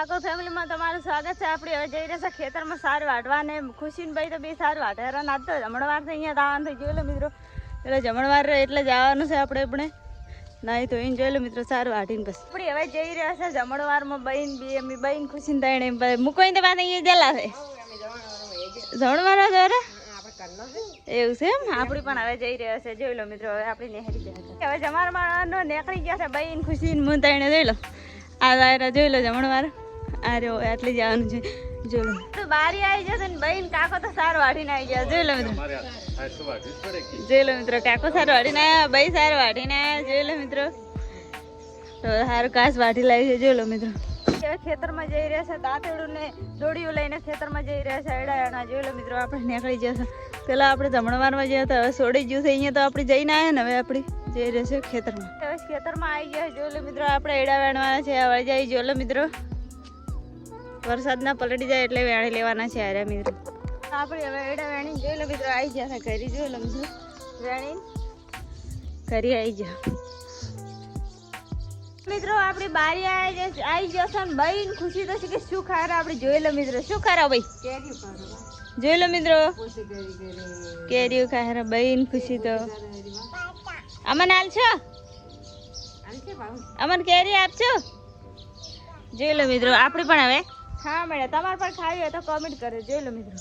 આખો ફેમિલીમાં તમારું સ્વાગત છે. આપણે હવે જઈ રહ્યા છે ખેતરમાં સાર વાટવા ને ખુશીને ભાઈ તો બે સાર વાટે હેરાન આજ તો જમણવાર તો અહીંયા આવવાનું થઈ જોઈ મિત્રો. એટલે જમણવાર એટલે જવાનું છે આપણે આપણે નાઈ તો એને જોઈ લો મિત્રો, સાર વાટીને પછી. આપણે હવે જઈ રહ્યા છે જમણવારમાં બહેન, બી એમ બહેન, ખુશીને થાય એમ મૂકોઈને તો પાસે અહીંયા જેલા છે. જમણવાર દ્વારા એવું છે એમ? આપણી પણ હવે જઈ રહ્યા છે. જોઈ લો મિત્રો, હવે આપણે નેહરી ગયા હવે જમણવારનો નેકળી ગયા છે બહેન, ખુશીન મું તાણે જોઈ લો. આ દાયરા જોઈ લો જમણવાર. આ રહ્યો આટલી જવાનું છે. જો તો બારી આવી જશે ને બહેન કાકો તો સાર વાટીને આવી ગયા. જોઈ લો મિત્રો. જોઈ લો મિત્રો કાકો સાર વાટીને આવ્યા ભાઈ સાર વાટીને આવ્યા. જોઈ લો મિત્રો. તો સારું કાસ વાટી લાવી છે. જોઈ લો મિત્રો. ખેતરમાં જઈ રહ્યા છે દાંતેડું ને દોડીઓ લઈને ખેતરમાં જઈ રહ્યા છે અડાયણા જોઈ લો મિત્રો આપણે નીકળી જશે પેલા આપણે જમણવારમાં ગયા હતા હવે સોડી ગયું છે. અહીંયા તો આપણે જઈને આવ્યા ને હવે આપણે જઈ રહ્યા છે ખેતરમાં. હવે ખેતરમાં આવી ગયા જોઈ લો મિત્રો આપણે એડા વેણવાના છે હવે જઈ જોઈ લો મિત્રો. વરસાદ ના પલટી જાય એટલે વેણી લેવાના છે આર્યા મિત્રો. આપણે હવે એડા વેણી જોઈ લો મિત્રો આવી ગયા છે ઘરી જોઈ લો મિત્રો. વેણી. ઘરી આવી ગયા. મિત્રો આપણી બારી આવી આવી જશે ને ભાઈ ખુશી તો છે કે શું ખારા આપણે જોઈ લો મિત્રો શું ખારા ભાઈ? જોઈ લો મિત્રો. કેરીઓ ખારા બહેન ખુશી તો. અમન હાલ છો અમન કેરી આપજો જોઈ લો મિત્રો આપણે પણ હવે ખાવા મેડમ. તમારે પણ ખાવી હોય તો કોમેન્ટ કરે જોઈ લો મિત્રો.